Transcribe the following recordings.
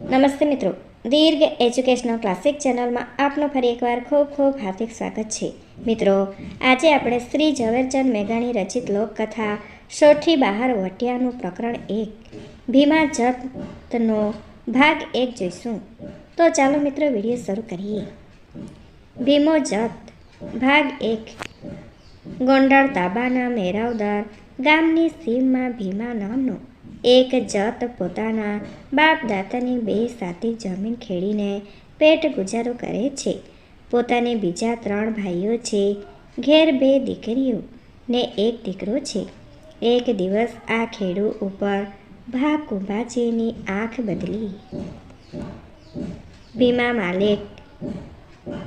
નમસ્તે મિત્રો. દીર્ઘ educational classic ચેનલમાં આપનું ફરી એકવાર ખૂબ ખૂબ હાર્દિક સ્વાગત છે. મિત્રો, આજે આપણે શ્રી ઝવેરચંદ મેઘાણી રચિત લોકકથા સોઠી બહાર વટિયાનું પ્રકરણ એક, ભીમા જપનો ભાગ એક જોઈશું. તો ચાલો મિત્રો વીડિયો શરૂ કરીએ. ભીમો જપ્ત ભાગ એક ગોંડળ તાબાના મેરાવદર ગામની સીમમાં ભીમા નામનો એક જત પોતાના બાપ દાદાની બે સાથી જમીન ખેડીને પેટ ગુજારો કરે છે. પોતાને બીજા ત્રણ ભાઈઓ છે. ઘેર બે દીકરીઓ ને એક દીકરો છે. એક દિવસ આ ખેડૂ ઉપર ભા કુંભાજીની આંખ બદલી. ભીમા માલિક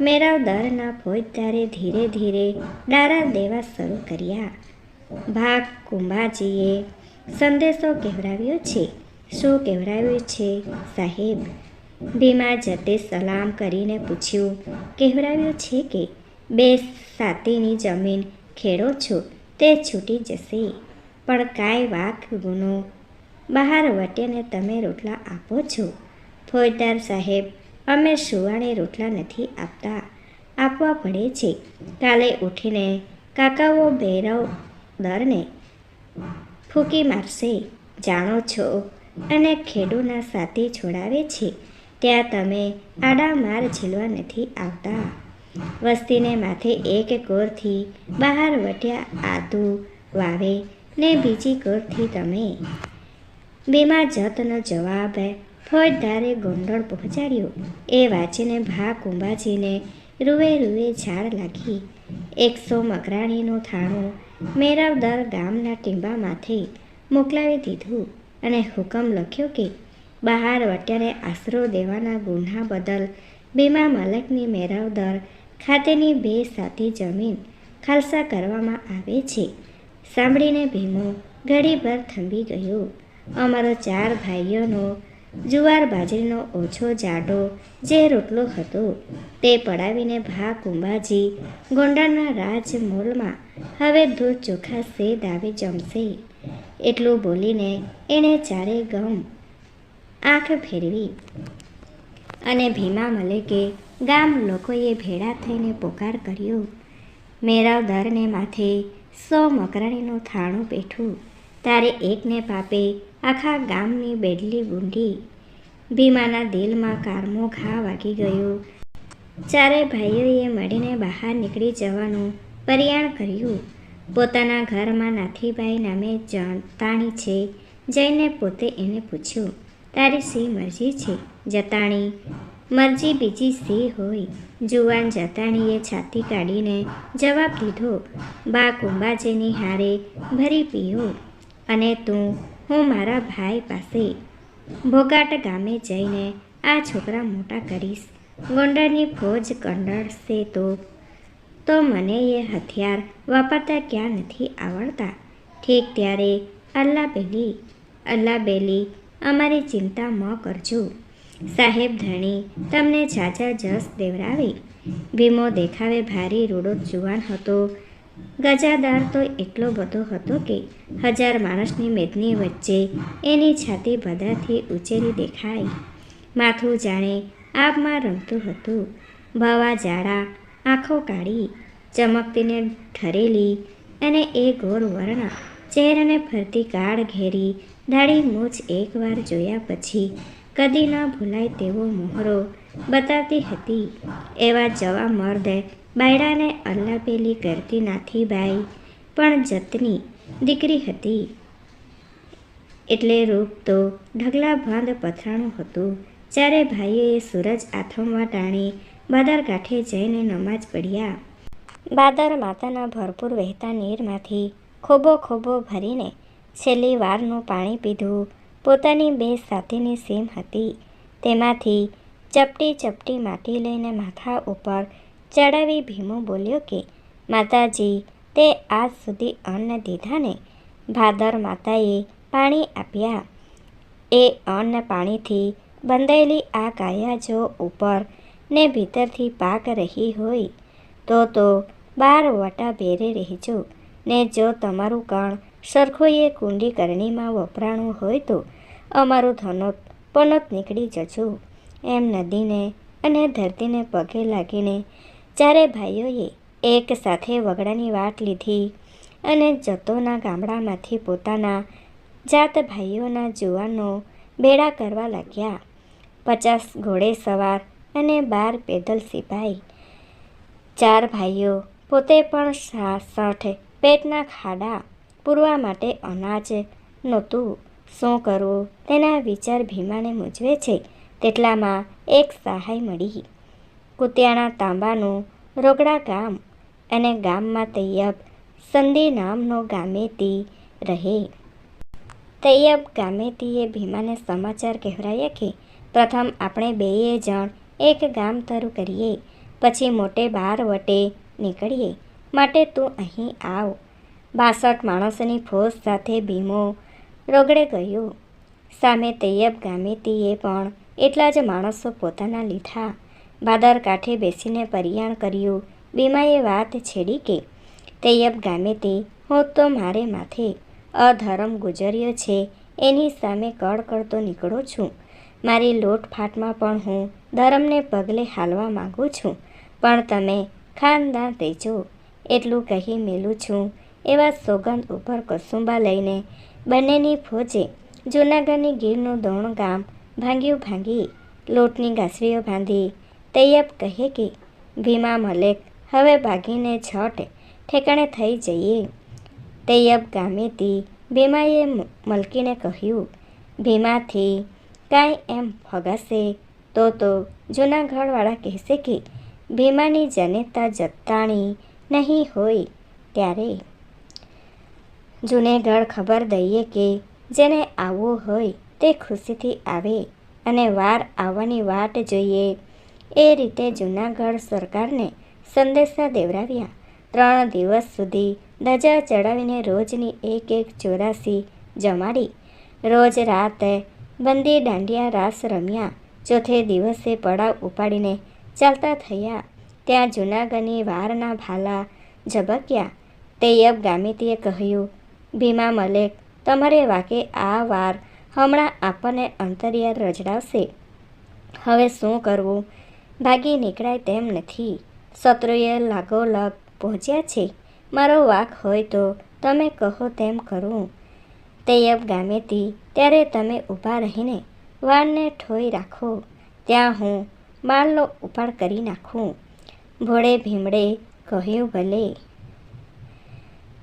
મેરાવદરના ફોજદારે ધીરે ધીરે ડારા દેવા શરૂ કર્યા. ભાગ કુંભાજીએ સંદેશો કહેવડાવ્યો છે? શું કહેવડાવ્યું છે? સાહેબ ભીમા જતે સલામ કરીને પૂછ્યું કહેવડાવ્યું છે કે બે સાતીની જમીન ખેડો છો? તે છૂટી જશે. પણ કાંઈ વાક ગુનો. બહાર વટેને તમે રોટલા આપો છો. ફોજદાર સાહેબ, અમે સુવાણે રોટલા નથી આપતા. આપવા પડે છે. કાલે ઉઠીને કાકાઓ ભૈરવ દરને ફૂંકી મારશે. જાણો છો, અને ખેડૂના સાથી છોડાવે છે. ત્યાં તમે આડા માર ઝીલવા નથી આવતા. વસ્તીને માથે એક કોરથી બહાર વટ્યા આદુ વાવે ને બીજી કોરથી તમે. બેમાં જતનો જવાબ ફોજદારે ગોંડળ પહોંચાડ્યો. એ વાંચીને ભા કુંભાજીને રૂએ રૂએ ઝાડ લાગી. એકસો મકરાણીનું થાણું મેરાવદર ગામના ટીંબામાંથી મોકલાવી દીધું અને હુકમ લખ્યો કે બહાર વટ્યાને આશરો દેવાના ગુન્હા બદલ બીમા મલકની મેરાવદર ખાતેની બે સાથી જમીન ખાલસા કરવામાં આવે છે. સાંભળીને ભીમો ઘડીભર થંભી ગયો. અમારો ચાર ભાઈઓનો જુવાર બાજરીનો ઓછો જાડો જે રોટલો હતો તે પડાવીને ભા કુંભાજી ગોંડલના રાજમોલમાં હવે દૂધ ચોખા સેદ આવી જમશે. એટલું બોલીને એણે ચારે ગમ આંખ ફેરવી અને ભીમા મલેકે ગામ લોકોએ ભેળા થઈને પોકાર કર્યો. મેરાવદરને માથે સો મકરાણીનું થાણું બેઠું તારે એકને પાપે આખા ગામની બેડલી બુંડી ભીમાના દિલમાં કારમો ઘા વાગી ગયો. ચારે ભાઈઓએ મળીને બહાર નીકળી જવાનું પરિયાણ કર્યું. પોતાના ઘરમાં નાથીભાઈ નામે જતાણી છે. જઈને પોતે એને પૂછ્યું, તારી સી મરજી છે? જતાણી. મરજી બીજી સી હોય. જુવાન જતાણીએ છાતી કાઢીને જવાબ દીધો, બા કુંભાજીની હારે ભરી પીયો અને તું, હું મારા ભાઈ પાસે ભોગાટ ગામે જઈને આ છોકરા મોટા કરીશ. ગોંડલની ફોજ કંડળશે તો? તો મને એ હથિયાર વાપરતા ક્યાં નથી આવડતા? ઠીક ત્યારે અલ્લાબેલી અલ્લાબેલી અમારી ચિંતા ન કરજો. સાહેબ ધણી, તમને ઝાઝા જસ દેવરાવે. ભીમો દેખાવે ભારી રૂડો જુવાન હતો. ગજાદાર તો એટલો બધો હતો કે હજાર માણસની મેદની વચ્ચે એની છાતી બધાથી ઉચેરી દેખાય માથું જાણે આબમાં રમતું હતું. ભવા જાડા આંખો કાઢી ચમકતીને ઠરેલી અને એ ગોર વર્ણ ચહેરાને ફરતી કાળ ઘેરી દાઢી મૂછ એકવાર જોયા પછી કદી ન ભૂલાય તેવો મોહરો બતાવતી હતી. એવા જવા મર્દ બાયડાને અલ્લાપેલી કરતી નાથીબાઈ પણ જતની દીકરી હતી. એટલે રૂપ તો ઢગલા ભાંદ પથરાણું હતું. જ્યારે ભાઈઓએ સૂરજ આથમવા ટાણી બાદર કાંઠે જઈને નમાજ પડ્યા બાદર માતાના ભરપૂર વહેતા નીરમાંથી ખોબો ખોબો ભરીને છેલ્લી વારનું પાણી પીધું. પોતાની બે સાથીની સીમ હતી. તેમાંથી ચપટી ચપટી માટી લઈને માથા ઉપર ચડાવી ભીમો બોલ્યો કે, માતાજી, તે આજ સુધી અન્ન દીધાને ભાદર માતાએ પાણી આપ્યા. એ અન્ન પાણીથી બંધાયેલી આ કાયા જો ઉપર ને ભીતરથી પાક રહી હોય, તો તો બાર વટા બેરે રહેજો. ને જો તમારું કણ સરખોએ કુંડી કરણીમાં વપરાણું હોય તો અમારું ધનોત પનોત નીકળી જજો. એમ નદીને અને ધરતીને પગે લાગીને ચારે ભાઈઓએ એક સાથે વગડાની વાટ લીધી અને જતોના ગામડામાંથી પોતાના જાત ભાઈઓના જુવાનો બેડા કરવા લાગ્યા, પચાસ ઘોડે સવાર અને બાર પેદલ સિપાઈ. ચાર ભાઈઓ પોતે પણ સાસઠ પેટના ખાડા પૂરવા માટે અનાજ નહોતું, શું કરવું તેના વિચાર ભીમાને મૂંઝવે છે, તેટલામાં એક સહાય મળી. કુતિયાણા તાંબાનું રોગડા ગામ અને ગામમાં તૈયબ સંધી નામનો ગામેતી રહે. તૈયબ ગામેતીએ ભીમાને સમાચાર કહેવરાયા કે, પ્રથમ આપણે બેય જણ એક ગામ તરું કરીએ, પછી મોટે બાર વટે નીકળીએ. માટે તું અહીં આવ. બાસઠ માણસની ફોજ સાથે ભીમો રોગડે ગયો. સામે તૈયબ ગામેતીએ પણ એટલા જ માણસો પોતાના લીધા. બાદર કાંઠે બેસીને પરિયાણ કર્યું. બીમાએ વાત છેડી કે, તૈયબ ગામેતી હું તો મારે માથે અધર્મ ગુજર્યો છે. એની સામે કળ કરતો નીકળું છું. મારી લોટફાટમાં પણ હું ધર્મને પગલે હાલવા માગું છું. પણ તમે ખાનદાન દેજો. એટલું કહી મેલું છું. એવા સોગંદ ઉપર કસુંબા લઈને બંનેની ફોજે જૂનાગઢની ગીરનું દોણ ગામ ભાંગ્યું ભાંગી, લોટની ઘાસરીઓ બાંધી તૈયબ કહે કે, ભીમા મલેક, હવે ભાગીને છઠ ઠેકાણે થઈ જઈએ. તૈયબ ગામેથી ભીમાએ મલકીને કહ્યું, ભીમાથી કાંઈ એમ ફગાશે તો તો જૂનાગઢવાળા કહેશે કે, ભીમાની જનેતા જતાણી નહીં હોય ત્યારે. જૂનેગઢ ખબર દઈએ કે, જેને આવવું હોય તે ખુશીથી આવે અને વાર આવવાની વાટ જોઈએ. એ રીતે જૂનાગઢ સરકારને સંદેશા દેવરાવ્યા ત્રણ દિવસ સુધી ધજા ચડાવીને રોજની એક એક ચોરાસી જમાડી. રોજ રાતે બંદી દાંડિયા રાસ રમ્યા. ચોથે દિવસે પડાવ ઉપાડીને ચાલતા થયા. ત્યાં જૂનાગઢની વારના ભાલા ઝબક્યા. તૈયબ ગામિતીએ કહ્યું, ભીમા મલેક, તમારે વાકે આ વાર હમણાં આપણને અંતરિયાળ રજડાવશે. હવે શું કરવું? ભાગી નીકળાય તેમ નથી. શત્રુએ લાગોલાગ પહોંચ્યા છે. મારો વાક હોય તો તમે કહો તેમ કરું. તૈયબ ગામેથી ત્યારે તમે ઊભા રહીને વાળને ઠોઈ રાખો. ત્યાં હું માલનો ઉપાડ કરી નાખું. ભોળે ભીમડે કહ્યું ભલે.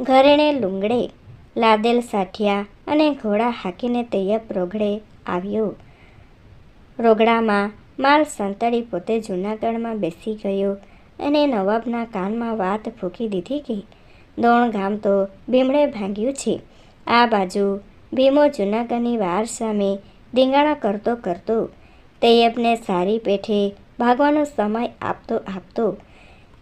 ઘરેણે લુંગડે, લાદેલ સાઠિયા અને ઘોડા હાકીને તૈયબ રોગડે આવ્યો. રોગડામાં માલ સંતળી પોતે જૂનાગઢમાં બેસી ગયો અને નવાબના કાનમાં વાત ફૂંકી દીધી કે, દોણ ગામ તો ભીમડે ભાંગ્યું છે. આ બાજુ ભીમો જૂનાગઢની વાર સામે ધીંગાણા કરતો કરતો તૈયબને સારી પેઠે ભાગવાનો સમય આપતો આપતો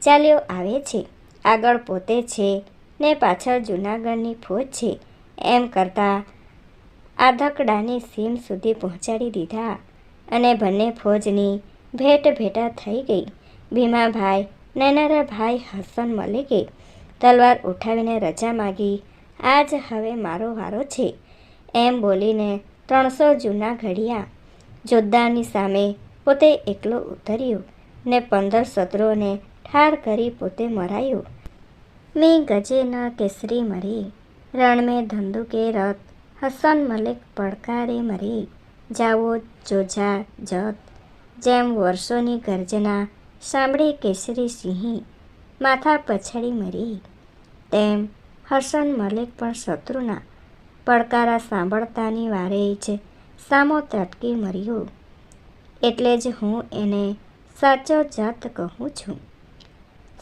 ચાલ્યો આવે છે. આગળ પોતે છે ને પાછળ જૂનાગઢની ફોજ છે. એમ કરતાં આધકડાની સીમ સુધી પહોંચાડી દીધા. અને બંને ફોજની ભેટ ભેટા થઈ ગઈ. ભીમાભાઈ નાનારા ભાઈ હસન મલિકે તલવાર ઉઠાવીને રજા માગી, આજ હવે મારો વારો છે. એમ બોલીને ત્રણસો જૂના ઘડિયા જોદ્દારની સામે પોતે એકલો ઉતર્યો ને પંદર શત્રુઓને ઠાર કરી પોતે મરાયો. મેં ગજે ન કેસરી મરી, રણમે ધંધુકે રથ હસન મલિક પડકારે મરી. જાવો જોજા, જત. જેમ વર્ષોની ગર્જના સાંભળી કેસરી સિંહ માથા પછાડી મરી. તેમ હસન મલિક પણ શત્રુના પડકારા સાંભળતાની વારે જ સામો ત્રટકી મર્યો. એટલે જ હું એને સાચો જાત કહું છું.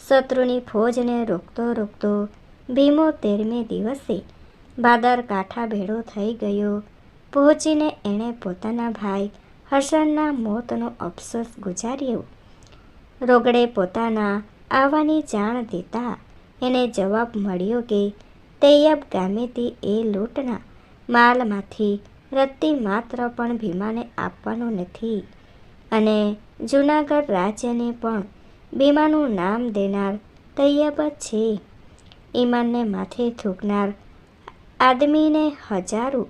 શત્રુની ફોજને રોકતો રોકતો ભીમો તેરમે દિવસે ભાદર કાંઠા ભેળો થઈ ગયો. પહોંચીને એણે પોતાના ભાઈ હસનના મોતનો અફસોસ ગુજાર્યો. રોગડે પોતાના આવવાની જાણ દેતા એને જવાબ મળ્યો કે, તૈયબ ગામેથી એ લૂંટના માલમાંથી રત્તી માત્ર પણ ભીમાને આપવાનું નથી અને જૂનાગઢ રાજ્યને પણ ભીમાનું નામ દેનાર તૈયબ જ છે. ઈમાનને માથે થૂકનાર આદમીને હજારો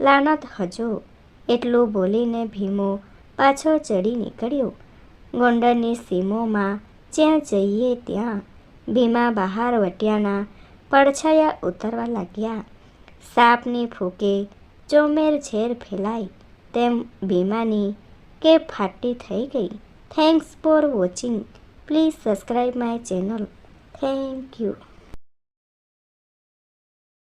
લાનત હજો. એટલું બોલીને ભીમો પાછો ચડી નીકળ્યો. ગોંડલની સીમોમાં જ્યાં જઈએ ત્યાં ભીમા બહાર વટિયાના પડછાયા ઉતરવા લાગ્યા. સાપની ફૂકે ચોમેર ઝેર ફેલાય તેમ ભીમાની કે ફાટી થઈ ગઈ. Thanks for watching please subscribe my channel thank you